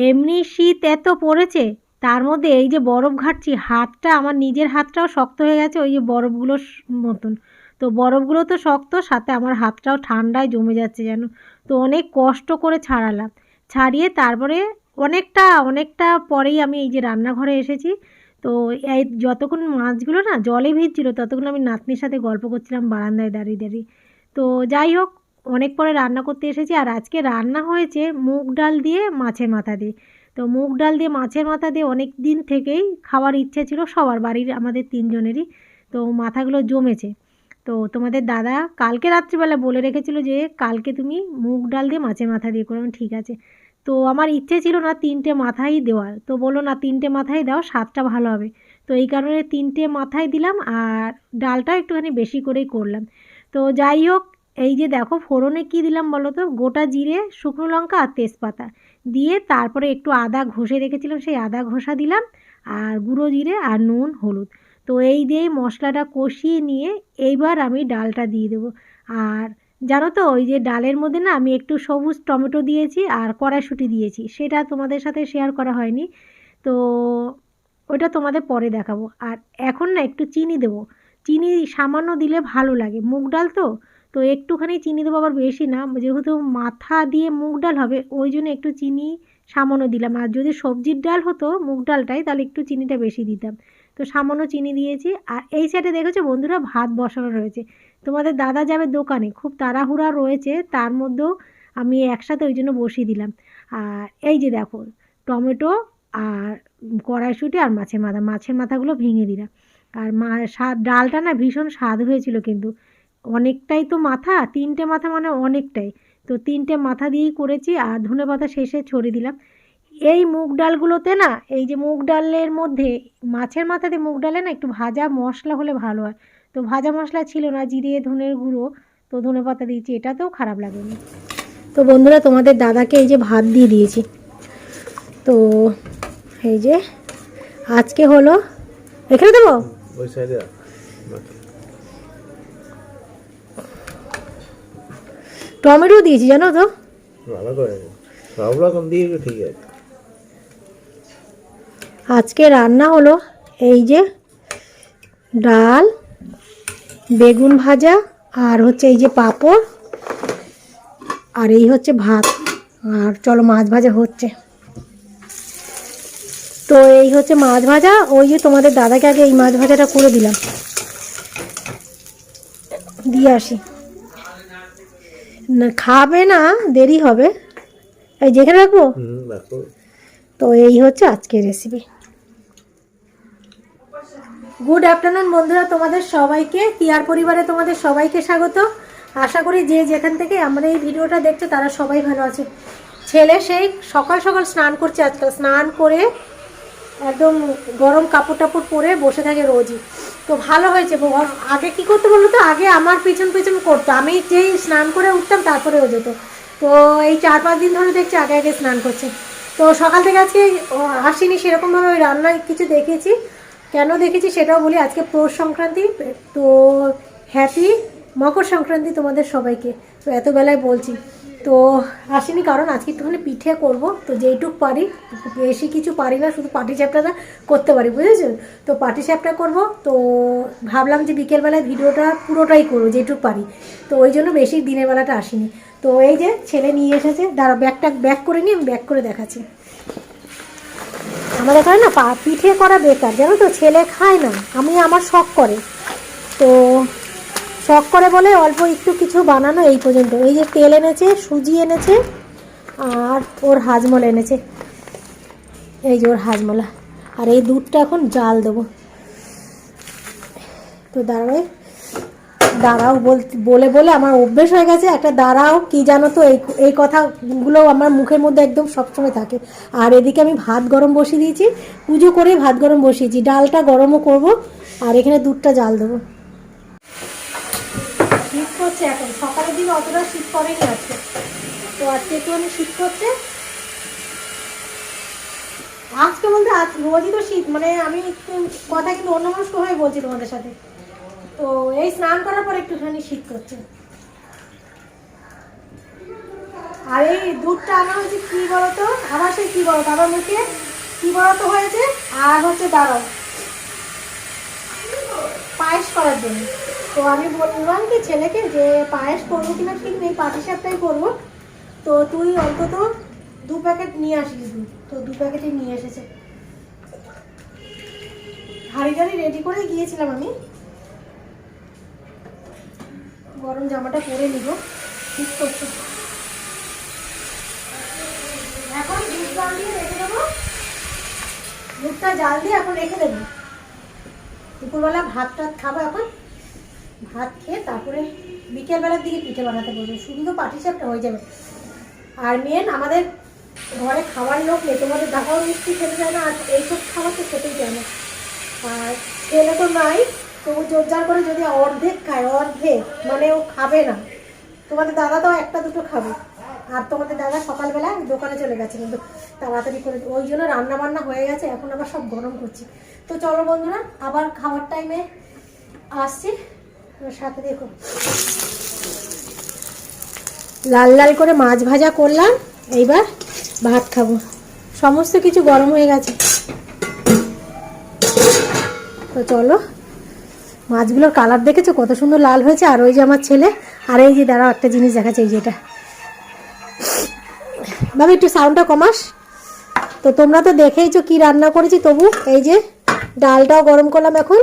এমনি শীত এত পড়েছে, তার মধ্যে এই যে বরফ ঘাটছি, হাতটা আমার নিজের হাতটাও শক্ত হয়ে গেছে ওই যে বরফগুলোর মতন। তো বরফগুলো তো শক্ত, সাথে আমার হাতটাও ঠান্ডায় জমে যাচ্ছে যেন। তো অনেক কষ্ট করে ছাড়ালাম। ছাড়িয়ে তারপরে অনেকটা অনেকটা পরেই আমি এই যে রান্নাঘরে এসেছি। তো এই যতক্ষণ মাছগুলো না জলে ভিজছিল, ততক্ষণ আমি নাতনির সাথে গল্প করছিলাম বারান্দায় দাঁড়িয়ে দাঁড়িয়ে। তো যাই হোক অনেক পরে রান্না করতে এসেছি আর আজকে রান্না হয়েছে মুগ ডাল দিয়ে মাছের মাথা দিয়ে। তো মুগ ডাল দিয়ে মাছের মাথা দিয়ে অনেক দিন থেকেই খাওয়ার ইচ্ছে ছিল সবার বাড়ির আমাদের তিনজনেরই। তো মাথাগুলো জমেছে। তো তোমাদের দাদা কালকে রাত্রিবেলা বলে রেখেছিল যে কালকে তুমি মুগ ডাল দিয়ে মাছের মাথা দিয়ে করো ঠিক আছে। তো আমার ইচ্ছে ছিল না তিনটে মাথাই দেওয়ার। তো বলল, না, তিনটে মাথাই দাও, স্বাদটা ভালো হবে। তো এই কারণে তিনটে মাথায় দিলাম আর ডালটা একটুখানি বেশি করেই করলাম। তো যাই হোক এই যে দেখো ফোড়নে কী দিলাম বলো তো? গোটা জিরে, শুকনো লঙ্কা আর তেজপাতা। দিয়ে তারপরে একটু আদা ঘষে রেখেছিলাম, সেই আদা ঘষা দিলাম, আর গুঁড়ো জিরে আর নুন, হলুদ। তো এই দিয়েই মশলাটা কষিয়ে নিয়ে এইবার আমি ডালটা দিয়ে দেবো। আর জানো তো, ওই যে ডালের মধ্যে না আমি একটু সবুজ টমেটো দিয়েছি আর কড়াইশুঁটি দিয়েছি, সেটা তোমাদের সাথে শেয়ার করা হয়নি। তো ওটা তোমাদের পরে দেখাবো। আর এখন না একটু চিনি দেবো। চিনি সামান্য দিলে ভালো লাগে। মুগ ডাল তো? তো একটুখানি চিনি দেবো আবার বেশি না, যেহেতু মাথা দিয়ে মুগ ডাল হবে, ওই জন্য একটু চিনি সামান্য দিলাম। আর যদি সবজির ডাল হতো মুগ ডালটাই তাহলে একটু চিনিটা বেশি দিতাম। তো সামান্য চিনি দিয়েছি। আর এই সাইডে দেখেছ বন্ধুরা, ভাত বসানো রয়েছে। তোমাদের দাদা যাবে দোকানে, খুব তাড়াহুড়া রয়েছে, তার মধ্যেও আমি একসাথে ওই জন্য বসিয়ে দিলাম। আর এই যে দেখো, টমেটো আর কড়াইশুঁটি আর মাছের মাথা, মাছের মাথাগুলো ভেঙে দিলাম। আর মা ডালটা না ভীষণ স্বাদ হয়েছিল কিন্তু। অনেকটাই তো মাথা, তিনটে মাথা মানে অনেকটাই। তো তিনটে মাথা দিয়েই করেছি আর ধনে পাতা শেষে ছড়িয়ে দিলাম। এই মুগ ডালগুলোতে না, এই যে মুগ ডালের মধ্যে, মাছের মাথাতে মুগ ডালে না একটু ভাজা মশলা হলে ভালো হয়। তো ভাজা মশলা ছিল না, জিরে, ধনের গুঁড়ো, তো ধনে পাতা দিয়েছি, এটাতেও খারাপ লাগেনি। তো বন্ধুরা, তোমাদের দাদাকে এই যে ভাত দিয়ে দিয়েছি। তো এই যে, আজকে হলো এখানে দেবো? ওই সাইডে টমেটো দিয়েছি জানো তো? ভালো করে সব রকম দিয়ে ঠিক আছে। আজকে রান্না হলো এই যে ডাল বেগুন ভাজা আর হচ্ছে এই যে পাঁপড় আর এই হচ্ছে ভাত। আর চলো মাছ ভাজা হচ্ছে। তো এই হচ্ছে মাছ ভাজা ওই যে তোমাদের দাদাকে আগে এই মাছ ভাজাটা করে দিলাম। দিয়ে আসি। না খাবে না দেরি হবে। এই যেখানে রাখব? তো এই হচ্ছে আজকের রেসিপি গুড আফটারনুন বন্ধুরা তোমাদের সবাইকে টিয়ার পরিবারে তোমাদের সবাইকে স্বাগত। আশা করি যে যেখান থেকে আমরা এই ভিডিওটা দেখছ তারা সবাই ভালো আছে। ছেলে সেই সকাল সকাল স্নান করছে আজকাল। স্নান করে একদম গরম কাপড় টাপড় পরে বসে থাকে রোজই। তো ভালো হয়েছে আগে কি করতে বলতো তো? আগে আমার পিছন পিছন করতো। আমি যেই স্নান করে উঠতাম, তারপরে ও যেত। তো এই চার পাঁচ দিন ধরে দেখছি আগে আগে স্নান করছে। তো সকাল থেকে আজকে আসিনি, সেরকমভাবে ওই রান্নায় কিছু দেখেছি। কেন দেখেছি সেটাও বলি, আজকে পৌষ সংক্রান্তি, তো হ্যাপি মকর সংক্রান্তি তোমাদের সবাইকে। তো এত বেলায় বলছি। তো আসিনি কারণ আজকে একটুখানি পিঠে করব। তো যেইটুক পারি, বেশি কিছু পারি না, শুধু পাটি চ্যাপটাটা করতে পারি, বুঝেছ? তো পাটি চ্যাপটা করব, তো ভাবলাম যে বিকেলবেলায় ভিডিওটা পুরোটাই করব, যেটুক পারি। তো ওই জন্য বেশি দিনের বেলাটা আসিনি। তো এই যে ছেলে নিয়ে এসেছে, দাঁড়া, ব্যাগটা ব্যাক করে নিয়ে আমি ব্যাক করে দেখাচ্ছি। আমাদের এখানে না পিঠে করা বেকার, জানো তো? ছেলে খায় না, আমি আমার শখ করে। তো শখ করে বলে অল্প একটু কিছু বানানো এই পর্যন্ত। এই যে তেল এনেছে, সুজি এনেছে, আর ওর হাজমল এনেছে। এই যে ওর হাজমলা। আর এই দুধটা এখন জাল দেবো। তো দাঁড়াই দাঁড়াও বলে বলে আমার অভ্যেস হয়ে গেছে। একটা দাঁড়াও, কি জানো তো, এই এই কথাগুলো আমার মুখের মধ্যে একদম সবসময় থাকে। আর এদিকে আমি ভাত গরম বসিয়ে দিয়েছি। পুজো করে ভাত গরম বসিয়েছি। ডালটা গরমও করব, আর এখানে দুধটা জাল দেবো। করছে এখন। সকালের দিকে অতটা শীত করেনি আজকে। তো আজকে একটুখানি শীত করছে আজকে বলতে আজ রোজই তো শীত মানে আমি একটু কথা কিন্তু অন্যমনস্ক হয়ে বলছি তোমাদের সাথে। তো এই স্নান করার পর একটুখানি শীত করছে আর এই দুধটা আনা হয়েছে কী বলতো? আবার সেই কী বলতো? আবার মুখে কী বলতো হয়েছে? আর হচ্ছে দাঁড়াও পায়েস করার জন্য। তো আমি বললাম কি, ছেলেকে যে পায়েস করব কিনা ঠিক নেই, পাটি সাপটাই করব। তো তুই অন্তত দু প্যাকেট নিয়ে আসিস দুধ। তো দু প্যাকেটই নিয়ে এসেছে। হাড়ি টাড়ি রেডি করে গিয়েছিলাম আমি। গরম জামাটা পরে নিব। ঠিক করছে। এখন দুধ জাল দিয়ে রেখে দেবো। দুধটা জাল দিয়ে এখন রেখে দেবো। দুপুরবেলা ভাত টাত খাব এখন। ভাত খেয়ে তারপরে বিকেলবেলার দিকে পিঠে বানাতে বলব শুধু তো পাটিসাপটা হয়ে যাবে। আর মেন আমাদের ঘরে খাবার লোক নেই। তোমাদের দাকাও মিষ্টি খেতে চায় না, আর এইসব খাবার তো খেতেই চায় না। আর ছেলে তো নাই তবু জোরজার করে যদি অর্ধেক খায়, অর্ধেক মানে ও খাবে না। তোমাদের দাদা তো একটা দুটো খাবে। আর তোমাদের দাদা সকালবেলা দোকানে চলে গেছে কিন্তু তাড়াতাড়ি করে ওই জন্য রান্না বান্না হয়ে গেছে, এখন আবার সব গরম করছি। তো চলো বন্ধুরা, আবার খাওয়ার টাইমে আসছি। লাল লাল করে মাছ ভাজা করলাম, এইবার ভাত খাব। সমস্ত কিছু গরম হয়ে গেছে। তো চলো, মাছগুলোর কালার দেখেছ? কত সুন্দর লাল হয়েছে। আর ওই যে আমার ছেলে, আর এই যে দাঁড়াও, একটা জিনিস দেখাচ্ছে, এই যেটা বাবা একটু সাউন্ডটা কমাস। তো তোমরা তো দেখেইছো কি রান্না করেছি, তবু এই যে ডালটাও গরম করলাম এখন।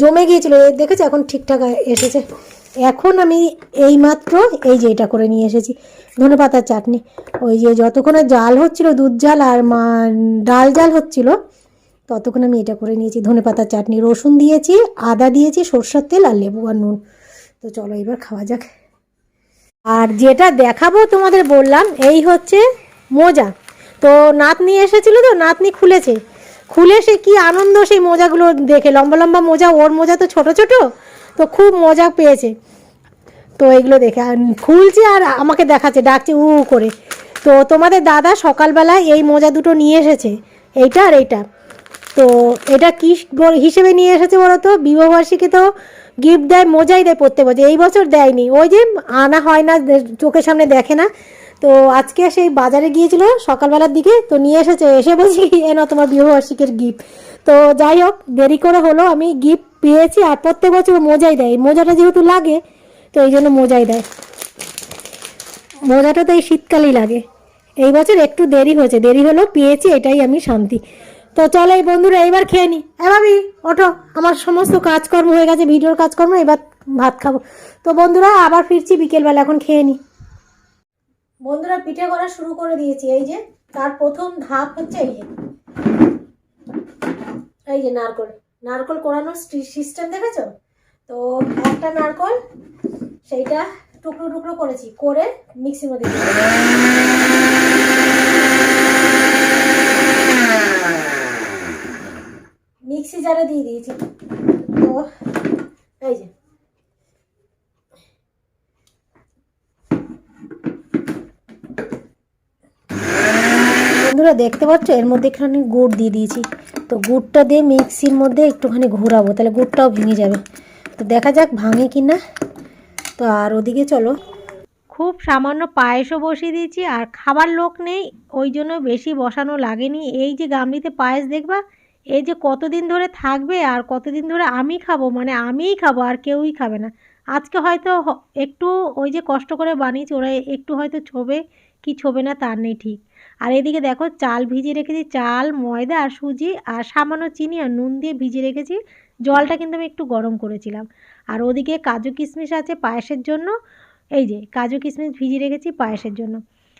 জমে গিয়েছিল দেখেছ, এখন ঠিকঠাক এসেছে। এখন আমি এই মাত্র এই যে এটা করে নিয়ে এসেছি, ধনে পাতার চাটনি। ওই যে যতক্ষণে জাল হচ্ছিল, দুধ জাল আর মা, ডাল জাল হচ্ছিল, ততক্ষণ আমি এটা করে নিয়েছি, ধনে পাতার চাটনি। রসুন দিয়েছি, আদা দিয়েছি, সর্ষের তেল আর লেবু আর নুন। তো চলো এবার খাওয়া যাক। আর যেটা দেখাবো তোমাদের বললাম, এই হচ্ছে মোজা। তো নাতনি এসেছিল তো, নাতনি খুলেছে। খুলে সে কি আনন্দ, সেই মোজাগুলো দেখে। লম্বা লম্বা মোজা, ওর মোজা তো ছোট ছোট, তো খুব মজা পেয়েছে। তো এগুলো দেখে, আর খুলছে আর আমাকে দেখাচ্ছে, ডাকছে উ করে। তো তোমাদের দাদা সকালবেলা এই মোজা দুটো নিয়ে এসেছে, এইটা আর এইটা। তো এটা কি হিসেবে নিয়ে এসেছে বলো তো? বিবাহবার্ষিকী তো গিফট দেয়, মোজাই দেয় প্রত্যেক বছর। এই বছর দেয়নি। ওই যে আনা হয় না, চোখের সামনে দেখে না। তো আজকে সেই বাজারে গিয়েছিল সকালবেলার দিকে, তো নিয়ে এসেছে, এসে বলছি, এ না তোমার বিবাহবার্ষিকীর গিফট তো যাই হোক, দেরি করে হলো, আমি গিফট পেয়েছি, আর প্রত্যেক বছর মোজাই দেয়। মোজাটা যেহেতু লাগে, তো এই জন্য মোজাই দেয়। মোজাটা তো এই শীতকালেই লাগে। এই বছর একটু দেরি হয়েছে, দেরি হলো, পেয়েছি, এটাই আমি শান্তি। তো চলো এই বন্ধুরা এইবার খেয়ে নি। এ ভাবি, ওঠো, আমার সমস্ত কাজকর্ম হয়ে গেছে, ভিডিওর কাজকর্ম, এবার ভাত খাব। তো বন্ধুরা, আবার ফিরছি বিকেলবেলা, এখন খেয়ে নি। বন্ধুরা, পিঠে করা শুরু করে দিয়েছি। এই যে, তার প্রথম ধাপ হচ্ছে এই যে। এই যে নারকল। নারকল কোরানোর সিস্টেম দেখেছ? তো একটা নারকল, সেইটা টুকরো টুকরো করেছি, করে মিক্সির মধ্যে মিক্সি জারে দিয়ে দিয়েছি। তো, এই যে। বন্ধুরা দেখতে পাচ্ছ? এর মধ্যে একটুখানি গুড় দিয়ে দিয়েছি। তো গুড়টা দিয়ে মিক্সির মধ্যে একটুখানি ঘোরাবো, তাহলে গুড়টাও ভেঙে যাবে। তো দেখা যাক ভাঙে কি না। তো আর ওদিকে চলো। খুব সামান্য পায়েসও বসিয়ে দিয়েছি, আর খাবার লোক নেই, ওই জন্য বেশি বসানো লাগেনি। এই যে গামলিতে পায়েস দেখবা, এই যে কতদিন ধরে থাকবে আর কতদিন ধরে আমি খাব মানে আমিই খাব আর কেউই খাবে না। আজকে হয়তো একটু ওই যে কষ্ট করে বানিয়েছি, ওরা একটু হয়তো ছোবে, কি ছোবে না তার নেই ঠিক। আর এদিকে দেখো চাল ভিজিয়ে রেখেছি, চাল, ময়দা, আর সুজি, আর সামান্য চিনি আর নুন দিয়ে ভিজিয়ে রেখেছি। জলটা কিন্তু আমি একটু গরম করেছিলাম। আর ওদিকে কাজু কিশমিশ আছে পায়েসের জন্য। এই যে কাজু কিশমিশ ভিজিয়ে রেখেছি পায়েসের জন্য।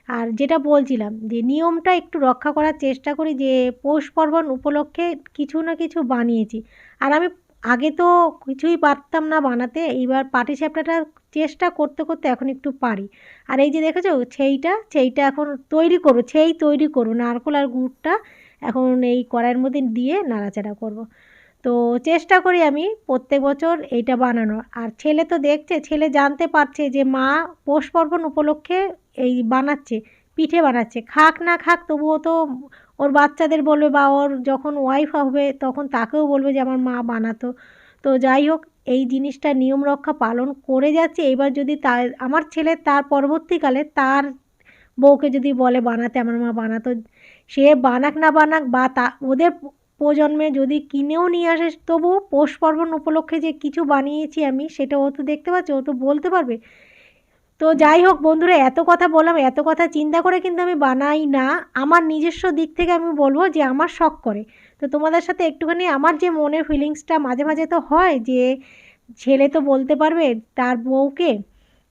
আর যেটা বলছিলাম যে নিয়মটা একটু রক্ষা করার চেষ্টা করি যে পৌষ পার্বণ উপলক্ষে কিছু না কিছু বানিয়েছি। আর আমি আগে তো কিছুই পারতাম না বানাতে, এইবার পাটিসাপটাটা চেষ্টা করতে করতে এখন একটু পারি আর এই যে দেখেছ সেইটা সেইটা এখন তৈরি করব সেই তৈরি করব, নারকোল আর গুড়টা এখন এই কড়াইয়ের মধ্যে দিয়ে নাড়াচাড়া করব। তো চেষ্টা করি আমি প্রত্যেক বছর এইটা বানানোর আর ছেলে তো দেখছে, ছেলে জানতে পারছে যে মা পৌষ পার্বণ উপলক্ষে এই বানাচ্ছে, পিঠে বানাচ্ছে, খাক না খাক তবুও তো ওর বাচ্চাদের বলবে বা ওর যখন ওয়াইফ হবে তখন তাকেও বলবে যে আমার মা বানাতো। তো যাই হোক, এই জিনিসটা নিয়ম রক্ষা পালন করে যাচ্ছে। এবার যদি তার, আমার ছেলে তার পরবর্তীকালে তার বউকে যদি বলে বানাতে আমার মা বানাতো, সে বানাক না বানাক বা তা, ওদের প্রজন্মে যদি কিনেও নিয়ে আসে, তবুও পৌষ পার্বণ উপলক্ষে যে কিছু বানিয়েছি আমি, সেটা ও তো দেখতে পাচ্ছে, ও তো বলতে পারবে। তো যাই হোক বন্ধুরা, এত কথা বললাম, এত কথা চিন্তা করে কিন্তু আমি বানাই না। আমার নিজস্ব দিক থেকে আমি বলব যে আমার শখ করে। তো তোমাদের সাথে একটুখানি আমার যে মনের ফিলিংসটা মাঝে মাঝে তো হয় যে ছেলে তো বলতে পারবে তার বউকে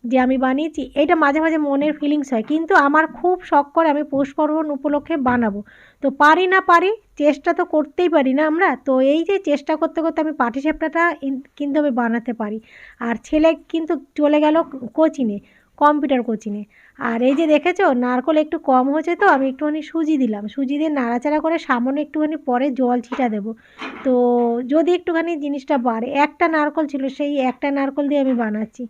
যে আমি বানিয়েছি, এটা মাঝে মাঝে মনের ফিলিংস হয়। কিন্তু আমার খুব শখ করে আমি পৌষ পার্বণ উপলক্ষে বানাবো। তো পারি না পারি, চেষ্টা তো করতেই পারি না আমরা। তো এই যে চেষ্টা করতে করতে আমি পাটিসাপটাটা কিন্তু আমি বানাতে পারি। আর ছেলে কিন্তু চলে গেল কোচিনে কম্পিউটার কোচিনে আর এই যে দেখেছ, নারকল একটু কম হয়েছে তো, আমি একটুখানি সুজি দিলাম। সুজি দিয়ে নাড়াচাড়া করে সামান্য একটুখানি পরে জল ছিটা দেবো। তো যদি একটুখানি জিনিসটা বাড়ে, একটা নারকল ছিল, সেই একটা নারকল দিয়ে আমি বানাচ্ছি।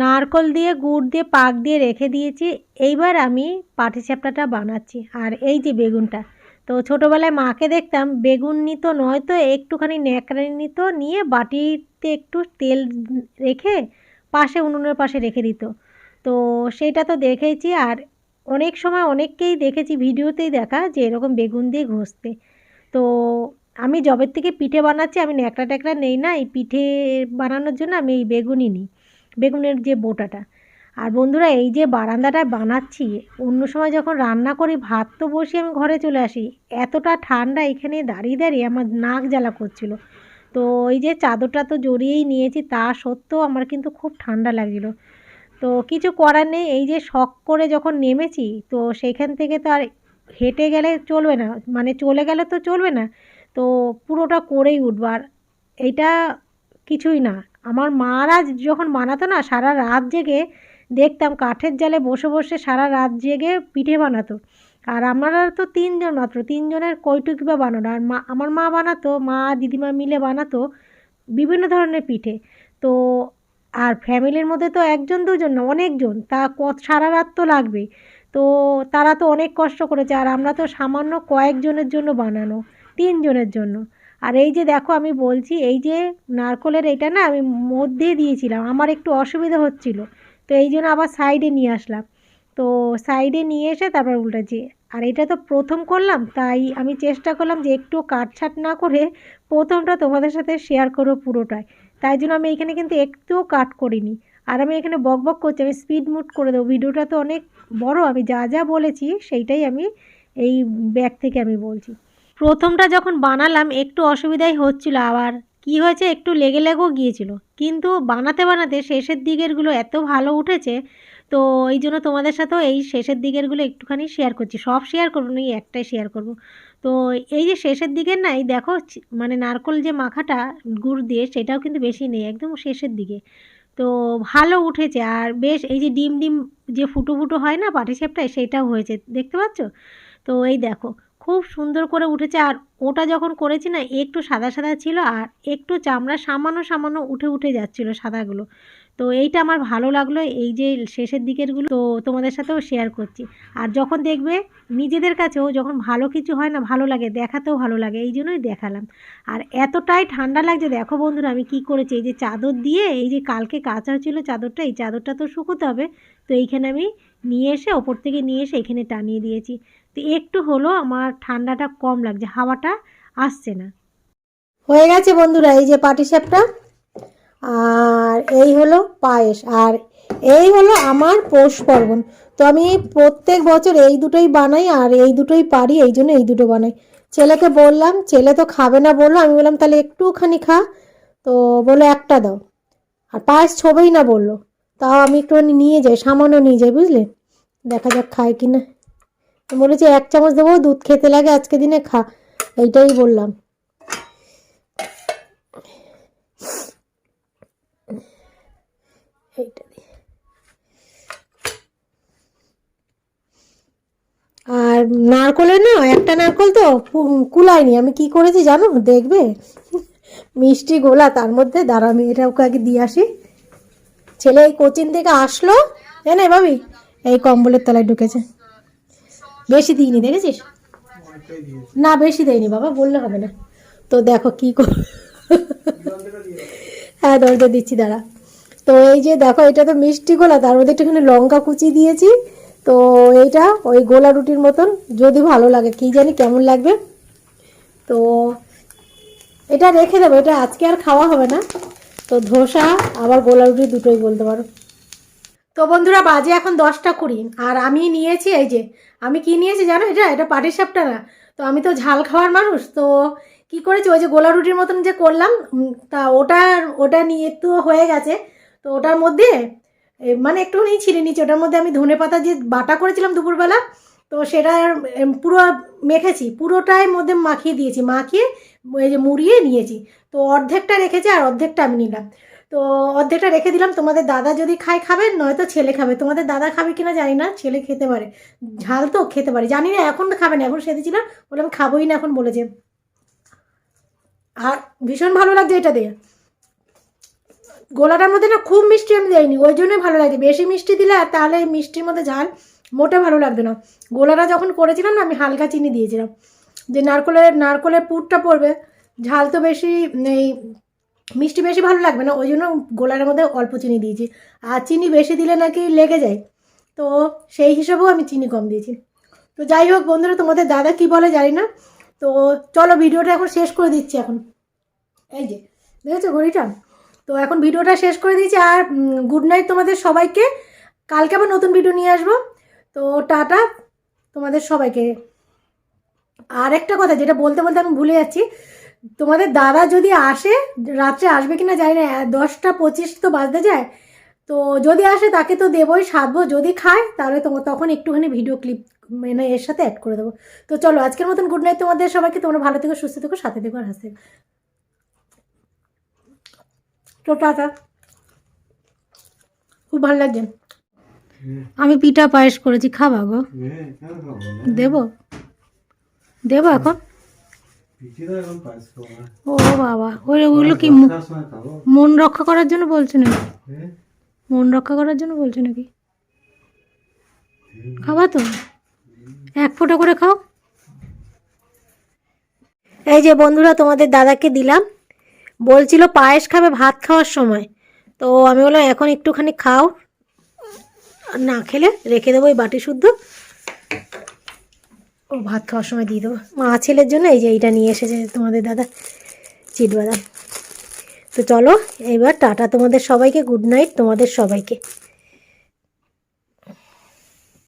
নারকল দিয়ে, গুড় দিয়ে, পাক দিয়ে রেখে দিয়েছি। এইবার আমি পাটিসাপটাটা বানাচ্ছি। আর এই যে বেগুনটা। তো ছোটোবেলায় মাকে দেখতাম, বেগুন নিত নয়তো একটুখানি ন্যাকড়া নিত, নিয়ে বাটিতে একটু তেল রেখে পাশে, উনুনের পাশে রেখে দিত। তো সেটা তো দেখেছি আর অনেক সময় অনেককেই দেখেছি ভিডিওতেই দেখা যে এরকম বেগুন দিয়ে ঘষতে। তো আমি জবের থেকে পিঠে বানাচ্ছি, আমি ন্যাকড়া ট্যাকড়া নেই না, এই পিঠে বানানোর জন্য আমি এই বেগুনই নিই। বেগুনের যে বোটাটা। আর বন্ধুরা, এই যে বারান্দাটায় বানাচ্ছি, অন্য সময় যখন রান্না করি, ভাত তো বসি আমি ঘরে চলে আসি। এতটা ঠান্ডা এখানে দাঁড়িয়ে দাঁড়িয়ে আমার নাক জ্বালা করছিল। তো এই যে চাদরটা তো জড়িয়েই নিয়েছি, তা সত্ত্বেও আমার কিন্তু খুব ঠান্ডা লাগছিল। তো কিছু করার নেই, এই যে শখ করে যখন নেমেছি, তো সেইখান থেকে তো আর হেঁটে গেলে চলবে না। মানে চলে গেলে তো চলবে না, তো পুরোটা করেই উঠবো। আর এইটা কিছুই না। আমার মারা যখন বানাতো না, সারা রাত জেগে দেখতাম কাঠের জালে বসে বসে সারা রাত জেগে পিঠে বানাতো। আর আমরা তো তিনজন মাত্র, তিনজনের কইটুকি বা বানানো। আর মা, আমার মা বানাতো, মা দিদিমা মিলে বানাতো বিভিন্ন ধরনের পিঠে। তো, আর ফ্যামিলির মধ্যে তো একজন দুজন না, অনেকজন। তা সারা রাত তো লাগবেই। তো, তারা তো অনেক কষ্ট করেছে। আর আমরা তো সামান্য কয়েকজনের জন্য বানানো, তিনজনের জন্য। আর এই যে দেখো আমি বলছি, এই যে নারকলের এটা না আমি মধ্যে দিয়েছিলাম, আমার একটু অসুবিধা হচ্ছিল। তো এই জন্য আবার সাইডে নিয়ে আসলাম। তো সাইডে নিয়ে এসে তারপর উল্টাচ্ছি। আর এটা তো প্রথম করলাম, তাই আমি চেষ্টা করলাম যে একটু কাটছাট না করে প্রথমটা তোমাদের সাথে শেয়ার করব পুরোটাই। তাই জন্য আমি এখানে কিন্তু একটুও কাট করিনি। আর আমি এখানে বক বক করছি, আমি স্পিড মুট করে দেবো। ভিডিওটা তো অনেক বড়, আমি যা যা বলেছি সেইটাই আমি এই ব্যাগ থেকে আমি বলছি। প্রথমটা যখন বানালাম, একটু অসুবিধাই হচ্ছিল আবার। কি হয়েছে? একটু লেগে লেগেও গিয়েছিল। কিন্তু বানাতে বানাতে শেষের দিকেরগুলো এত ভালো উঠেছে, তো এই জন্য তোমাদের সাথেও এই শেষের দিকেরগুলো একটুখানি শেয়ার করছি। সব শেয়ার করব না এই একটাই শেয়ার করব। তো এই যে শেষের দিকের না, এই দেখো মানে নারকল যে মাখাটা গুড় দিয়ে, সেটাও কিন্তু বেশি নেই, একদম শেষের দিকে। তো ভালো উঠেছে আর বেশ, এই যে ডিম ডিম যে ফুটো ফুটো হয় না, পাটিসাপটায়, সেটাও হয়েছে। দেখতে পাচ্ছ? তো এই দেখো খুব সুন্দর করে উঠেছে। আর ওটা যখন করেছি না, একটু সাদা সাদা ছিল আর একটু চামড়া সামান্য সামান্য উঠে উঠে যাচ্ছিল সাদাগুলো। তো এইটা আমার ভালো লাগল এই যে শেষের দিকেরগুলো। তো তোমাদের সাথেও শেয়ার করছি। আর যখন দেখবে নিজেদের কাছেও যখন ভালো কিছু হয় না, ভালো লাগে, দেখাতেও ভালো লাগে, এই জন্যই দেখালাম। আর এতটাই ঠান্ডা লাগছে, দেখো বন্ধুরা আমি কি করেছি, এই যে চাদর দিয়ে এই যে কালকে কাঁচা হচ্ছিল চাদরটা, এই চাদরটা তো শুকোতে হবে। তো এইখানে আমি নিয়ে এসে, ওপর থেকে নিয়ে এসে এখানে টানিয়ে দিয়েছি। তো একটু হলো আমার ঠান্ডাটা কম লাগছে, হাওয়াটা আসছে না। হয়ে গেছে বন্ধুরা, এই যে পাটিসাপটা আর এই হলো পায়েস, আর এই হলো আমার পৌষ পার্বণ। তো আমি প্রত্যেক বছর এই দুটোই বানাই আর এই দুটোই পারি, এই জন্য এই দুটো বানাই। ছেলেকে বললাম, ছেলে তো খাবে না, বলল। আমি বললাম, তাহলে একটুখানি খা। তো বলল, একটা দাও। আর পায়েস ছবেই না বলল। তাও আমি একটুখানি নিয়ে যাই, সামান্য নিয়ে যাই, বুঝলে? দেখা যাক খায় কি না বলেছে এক চামচ দেবো, দুধ খেতে লাগে, আজকে দিনে খা। এইটাই বললাম। আর নারকলের না, একটা নারকল তো কুলায়নি। আমি কি করেছি জানো? দেখবে? মিষ্টি গোলা, তার মধ্যে দাঁড়া, আমি এটা ওকে আগে দিয়ে আসি। ছেলে এই কোচিন থেকে আসলো। এ না ভাবি এই কম্বলের তলায় ঢুকেছে। বেশি দিইনি, দেখেছিস? না, বেশি দেয়নি বাবা, বললে হবে না। তো দেখো কি কর হ্যাঁ দরজা দিচ্ছি, দাঁড়া। তো এই যে দেখো, এটা তো মিষ্টি গোলা, তার মধ্যে একটুখানি লঙ্কা কুচি দিয়েছি। তো এইটা, ওই গোলা রুটির মতন, যদি ভালো লাগে, কি জানি কেমন লাগবে। তো এটা রেখে দেবো, এটা আজকে আর খাওয়া হবে না। তো ধোসা, আবার গোলা রুটি দুটোই বলতে পারো। তো বন্ধুরা, বাজে এখন দশটা কুড়ি, আর আমি নিয়েছি এই যে আমি কি নিয়েছি জানো? এটা এটা পাটির সাপটা না। তো আমি তো ঝাল খাওয়ার মানুষ, তো কি করেছি? ওই যে গোলা রুটির মতন যে করলাম তা ওটা ওটা নিয়ে তো হয়ে গেছে। তো ওটার মধ্যে মানে একটুখানি ছিঁড়ে নিচ্ছি ওটার মধ্যে আমি ধনে পাতা যে বাটা করেছিলাম দুপুরবেলা, তো সেটা পুরো মেখেছি। পুরোটাই মধ্যে মাখিয়ে দিয়েছি। মাখিয়ে, এই যে মুড়িয়ে নিয়েছি। তো অর্ধেকটা রেখেছি আর অর্ধেকটা আমি নিলাম। তো অর্ধেকটা রেখে দিলাম। তোমাদের দাদা যদি খায় খাবে, নয়তো ছেলে খাবে। তোমাদের দাদা খাবে কিনা জানি না, ছেলে খেতে পারে। ঝাল তো খেতে পারে। জানি না, এখন তো খাবে না। এখন সেদিছিলাম বলে আমি খাবোই না এখন বলেছে। আর ভীষণ ভালো লাগছে এটা দিয়ে। গোলাটার মধ্যে না খুব মিষ্টি আমি দেয়নি ওই জন্যই ভালো লাগছে। বেশি মিষ্টি দিলে আর তাহলে মিষ্টির মধ্যে ঝাল মোটে ভালো লাগবে না। গোলাটা যখন করেছিলাম না, আমি হালকা চিনি দিয়েছিলাম। যে নারকলের নারকলের পুরটা পড়বে, ঝাল তো বেশি এই মিষ্টি বেশি ভালো লাগবে না ওই জন্য গোলার মধ্যে অল্প চিনি দিয়েছি। আর চিনি বেশি দিলে নাকি লেগে যায়। তো সেই হিসাবেও আমি চিনি কম দিয়েছি। তো যাই হোক বন্ধুরা, তোমাদের দাদা কি বলে জানি না। তো চলো ভিডিওটা এখন শেষ করে দিচ্ছি এখন। এই যে, দেখেছ ঘড়িটা? তো এখন ভিডিওটা শেষ করে দিয়েছি আর গুড নাইট তোমাদের সবাইকে। কালকে আবার নতুন ভিডিও নিয়ে আসব। তো টাটা তোমাদের সবাইকে। আর একটা কথা, যেটা বলতে বলতে আমি ভুলে যাচ্ছি। তোমাদের দাদা যদি আসে রাত্রে আসবে কিনা জানি না দশটা পঁচিশ তো বাজতে যায় তো যদি আসে তাকে তো দেবোই সাধবো যদি খায় তাহলে তোমার তখন একটুখানি ভিডিও ক্লিপ মানে এর সাথে অ্যাড করে দেবো। তো চলো আজকের মতন গুড নাইট তোমাদের সবাইকে তোমরা ভালো থেকো সুস্থ থেকো সাথে থেকো আর হাসতে থেকো। তো টাটা। খুব ভালো লাগছে। আমি পিঠা পায়েস করেছি খাবা গো? দেবো? দেবো এখন? ও বাবা ওই ওগুলো কি মন রক্ষা করার জন্য বলছো নাকি? মন রক্ষা করার জন্য বলছো নাকি? খাবা তো? এক ফোঁটা করে খাও। এই যে বন্ধুরা তোমাদের দাদাকে দিলাম। বলছিল পায়েস খাবে ভাত খাওয়ার সময়। তো আমি বললাম এখন একটুখানি খাও। না খেলে রেখে দেবো এই বাটি শুদ্ধ। ও ভাত খাওয়ার সময় দিয়ে দেবো। মা ছেলের জন্য এই যে এইটা নিয়ে এসেছে তোমাদের দাদা, চিটবাদাম। তো চলো, এবার টাটা তোমাদের সবাইকে, গুড নাইট তোমাদের সবাইকে।